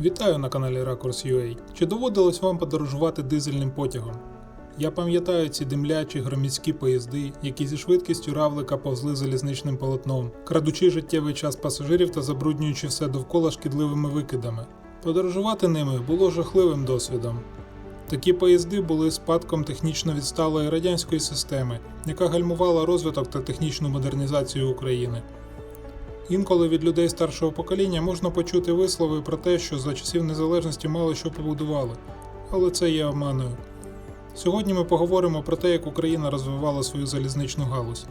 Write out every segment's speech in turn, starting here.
Вітаю на каналі Ракурс.ua. Чи доводилось вам подорожувати дизельним потягом? Я пам'ятаю ці димлячі громадські поїзди, які зі швидкістю равлика повзли залізничним полотном, крадучи життєвий час пасажирів та забруднюючи все довкола шкідливими викидами. Подорожувати ними було жахливим досвідом. Такі поїзди були спадком технічно відсталої радянської системи, яка гальмувала розвиток та технічну модернізацію України. Інколи від людей старшого покоління можна почути вислови про те, що за часів незалежності мало що побудували, але це є обманою. Сьогодні ми поговоримо про те, як Україна розвивала свою залізничну галузь.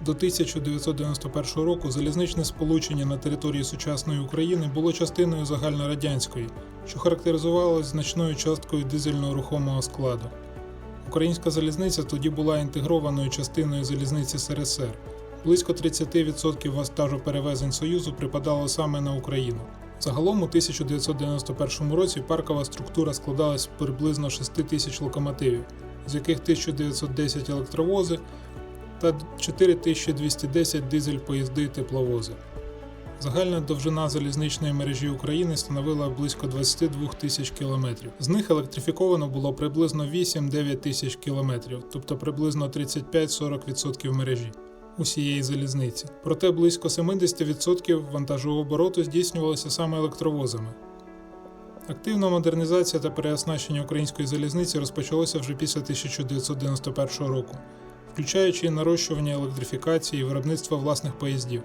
До 1991 року залізничне сполучення на території сучасної України було частиною загальнорадянської, що характеризувалась значною часткою дизельного рухомого складу. Українська залізниця тоді була інтегрованою частиною залізниці СРСР. Близько 30% вантажу перевезень Союзу припадало саме на Україну. Загалом у 1991 році паркова структура складалась приблизно 6 тисяч локомотивів, з яких 1910 електровози та 4210 дизель-поїзди і тепловози. Загальна довжина залізничної мережі України становила близько 22 тисяч кілометрів. З них електрифіковано було приблизно 8-9 тисяч кілометрів, тобто приблизно 35-40% мережі усієї залізниці. Проте близько 70% вантажообороту здійснювалося саме електровозами. Активна модернізація та переоснащення української залізниці розпочалося вже після 1991 року, включаючи нарощування електрифікації і виробництва власних поїздів.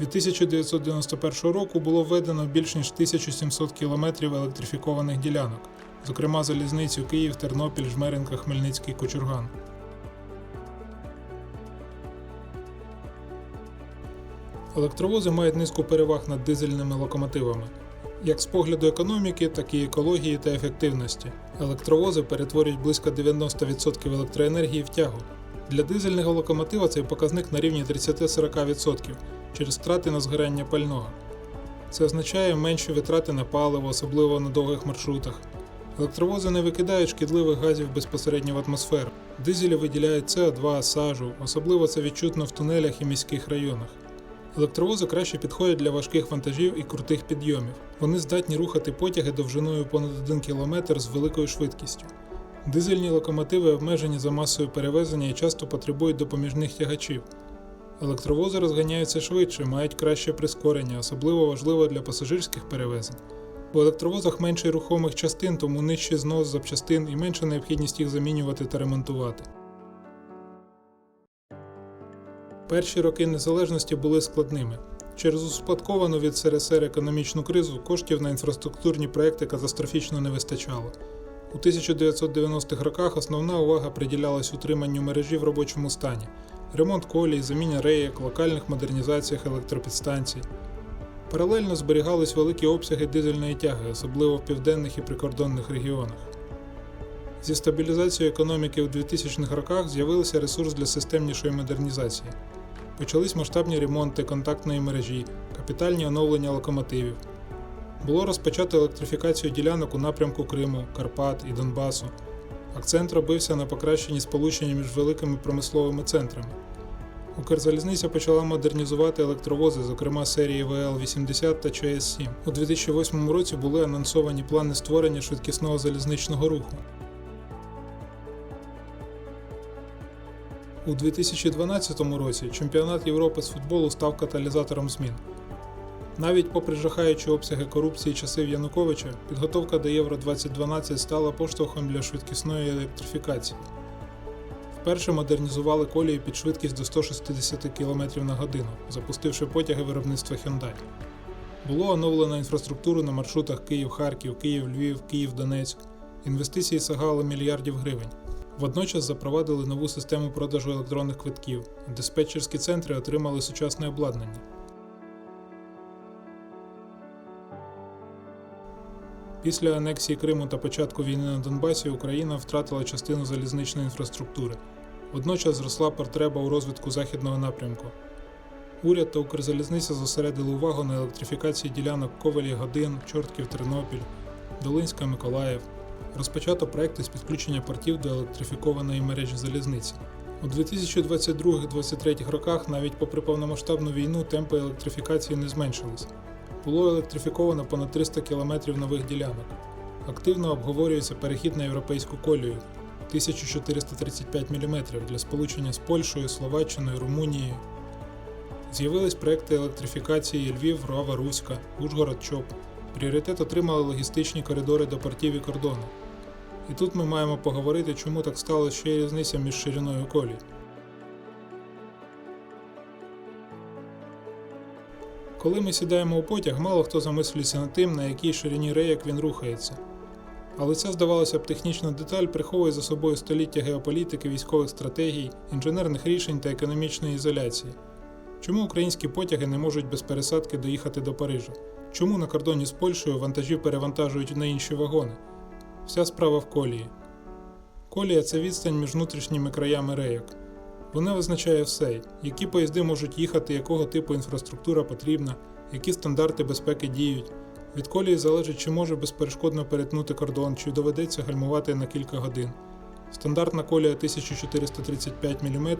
Від 1991 року було введено більш ніж 1700 кілометрів електрифікованих ділянок, зокрема залізницю Київ, Тернопіль, Жмеринка, Хмельницький, Кочурган. Електровози мають низку переваг над дизельними локомотивами. Як з погляду економіки, так і екології та ефективності. Електровози перетворюють близько 90% електроенергії в тягу. Для дизельного локомотива цей показник на рівні 30-40% через втрати на згоряння пального. Це означає менші витрати на паливо, особливо на довгих маршрутах. Електровози не викидають шкідливих газів безпосередньо в атмосферу. Дизелі виділяють СО2, сажу, особливо це відчутно в тунелях і міських районах. Електровози краще підходять для важких вантажів і крутих підйомів. Вони здатні рухати потяги довжиною понад 1 км з великою швидкістю. Дизельні локомотиви обмежені за масою перевезення і часто потребують допоміжних тягачів. Електровози розганяються швидше, мають краще прискорення, особливо важливо для пасажирських перевезень. В електровозах менше рухомих частин, тому нижчий знос запчастин і менша необхідність їх замінювати та ремонтувати. Перші роки незалежності були складними. Через успадковану від СРСР економічну кризу коштів на інфраструктурні проекти катастрофічно не вистачало. У 1990-х роках основна увага приділялась утриманню мережі в робочому стані, ремонт колій, заміні реєк, локальних модернізаціях електропідстанцій. Паралельно зберігались великі обсяги дизельної тяги, особливо в південних і прикордонних регіонах. Зі стабілізацією економіки у 2000-х роках з'явився ресурс для системнішої модернізації. Почались масштабні ремонти контактної мережі, капітальні оновлення локомотивів. Було розпочато електрифікацію ділянок у напрямку Криму, Карпат і Донбасу. Акцент робився на покращенні сполучення між великими промисловими центрами. Укрзалізниця почала модернізувати електровози, зокрема серії ВЛ-80 та ЧС-7. У 2008 році були анонсовані плани створення швидкісного залізничного руху. У 2012 році чемпіонат Європи з футболу став каталізатором змін. Навіть попри жахаючі обсяги корупції часів Януковича, підготовка до Євро 2012 стала поштовхом для швидкісної електрифікації. Вперше модернізували колії під швидкість до 160 км на годину, запустивши потяги виробництва Hyundai. Було оновлено інфраструктуру на маршрутах Київ-Харків, Київ-Львів, Київ-Донецьк. Інвестиції сягали мільярдів гривень. Водночас запровадили нову систему продажу електронних квитків. Диспетчерські центри отримали сучасне обладнання. Після анексії Криму та початку війни на Донбасі Україна втратила частину залізничної інфраструктури. Водночас зросла потреба у розвитку західного напрямку. Уряд та Укрзалізниця зосередили увагу на електрифікації ділянок Ковелі Годин, Чортків Тернопіль, Долинська Миколаїв. Розпочато проекти з підключення портів до електрифікованої мережі залізниці. У 2022-2023 роках, навіть попри повномасштабну війну, темпи електрифікації не зменшились. Було електрифіковано понад 300 кілометрів нових ділянок. Активно обговорюється перехід на європейську колію 1435 мм для сполучення з Польщею, Словаччиною, Румунією. З'явились проекти електрифікації Львів, Рава, Руська, Ужгород, Чоп. Пріоритет отримали логістичні коридори до портів і кордону. І тут ми маємо поговорити, чому так сталося ще й різниця між шириною колій. Коли ми сідаємо у потяг, мало хто замислюється над тим, на якій ширині рейок він рухається. Але ця, здавалося б, технічна деталь приховує за собою століття геополітики, військових стратегій, інженерних рішень та економічної ізоляції. Чому українські потяги не можуть без пересадки доїхати до Парижа? Чому на кордоні з Польщею вантажів перевантажують на інші вагони? Вся справа в колії. Колія це відстань між внутрішніми краями рейок. Вона визначає все, які поїзди можуть їхати, якого типу інфраструктура потрібна, які стандарти безпеки діють. Від колії залежить, чи може безперешкодно перетнути кордон, чи доведеться гальмувати на кілька годин. Стандартна колія 1435 мм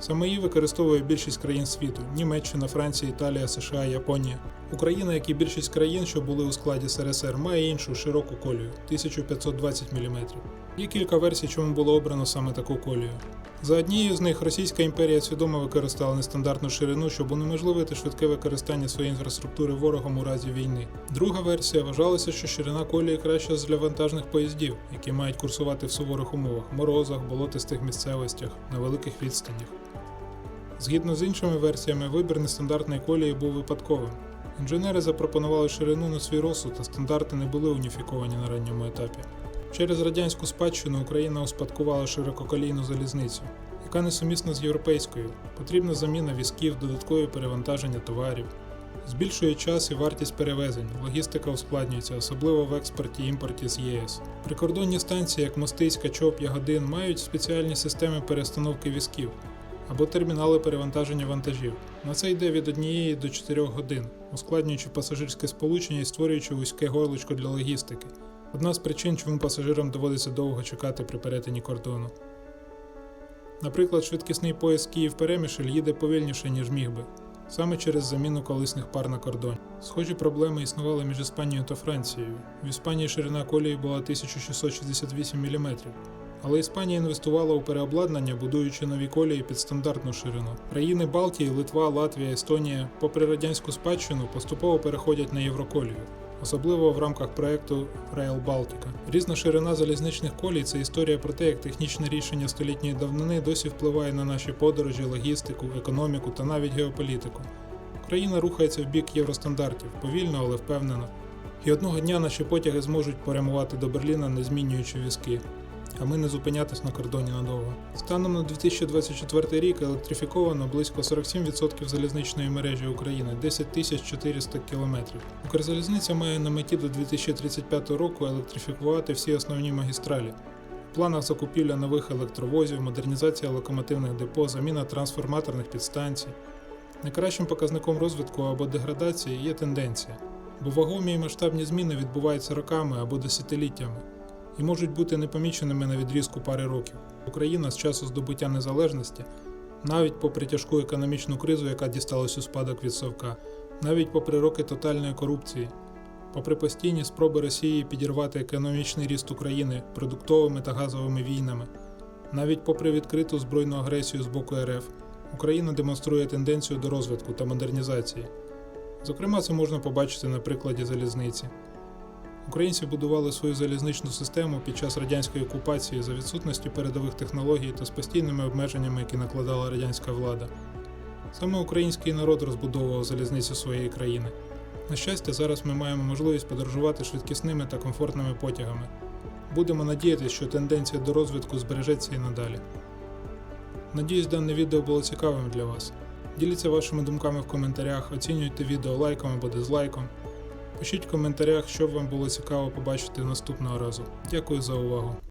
саме її використовує більшість країн світу: Німеччина, Франція, Італія, США, Японія. Україна, як і більшість країн, що були у складі СРСР, має іншу широку колію 1520 мм. Є кілька версій, чому було обрано саме таку колію. За однією з них Російська імперія свідомо використала нестандартну ширину, щоб унеможливити швидке використання своєї інфраструктури ворогом у разі війни. Друга версія вважалася, що ширина колії краща для вантажних поїздів, які мають курсувати в суворих умовах морозах, болотистих місцевостях, на великих відстанях. Згідно з іншими версіями, вибір нестандартної колії був випадковим. Інженери запропонували ширину на свій розсуд, а стандарти не були уніфіковані на ранньому етапі. Через радянську спадщину Україна успадкувала ширококолійну залізницю, яка несумісна з європейською. Потрібна заміна візків, додаткові перевантаження товарів. Збільшує час і вартість перевезень, логістика ускладнюється, особливо в експорті і імпорті з ЄС. Прикордонні станції, як Мостиська, Чоп, Ягодин, мають спеціальні системи перестановки візків або термінали перевантаження вантажів. На це йде від 1 до 4 годин, ускладнюючи пасажирське сполучення і створюючи вузьке горлочко для логістики. Одна з причин, чому пасажирам доводиться довго чекати при перетині кордону. Наприклад, швидкісний поїзд Київ-Перемішль їде повільніше, ніж міг би, саме через заміну колисних пар на кордоні. Схожі проблеми існували між Іспанією та Францією. В Іспанії ширина колії була 1668 мм, але Іспанія інвестувала у переобладнання, будуючи нові колії під стандартну ширину. Країни Балтії, Литва, Латвія, Естонія, попри радянську спадщину, поступово переходять на євроколію. Особливо в рамках проекту Rail Baltica. Різна ширина залізничних колій це історія про те, як технічне рішення столітньої давнини досі впливає на наші подорожі, логістику, економіку та навіть геополітику. Україна рухається в бік євростандартів, повільно, але впевнено. І одного дня наші потяги зможуть перемувати до Берліна, не змінюючи візки а ми не зупинятись на кордоні надовго. Станом на 2024 рік електрифіковано близько 47% залізничної мережі України 10 400 км. Укрзалізниця має на меті до 2035 року електрифікувати всі основні магістралі. В планах закупівля нових електровозів, модернізація локомотивних депо, заміна трансформаторних підстанцій. Найкращим показником розвитку або деградації є тенденція, бо вагомі і масштабні зміни відбуваються роками або десятиліттями і можуть бути непоміченими на відрізку пари років. Україна з часу здобуття незалежності, навіть попри тяжку економічну кризу, яка дісталась у спадок від Совка, навіть попри роки тотальної корупції, попри постійні спроби Росії підірвати економічний ріст України продуктовими та газовими війнами, навіть попри відкриту збройну агресію з боку РФ, Україна демонструє тенденцію до розвитку та модернізації. Зокрема, це можна побачити на прикладі залізниці. Українці будували свою залізничну систему під час радянської окупації за відсутності передових технологій та з постійними обмеженнями, які накладала радянська влада. Саме український народ розбудовував залізницю своєї країни. На щастя, зараз ми маємо можливість подорожувати швидкісними та комфортними потягами. Будемо надіятися, що тенденція до розвитку збережеться і надалі. Надіюсь, дане відео було цікавим для вас. Діліться вашими думками в коментарях, оцінюйте відео лайком або дизлайком. Пишіть в коментарях, що вам було цікаво побачити наступного разу. Дякую за увагу!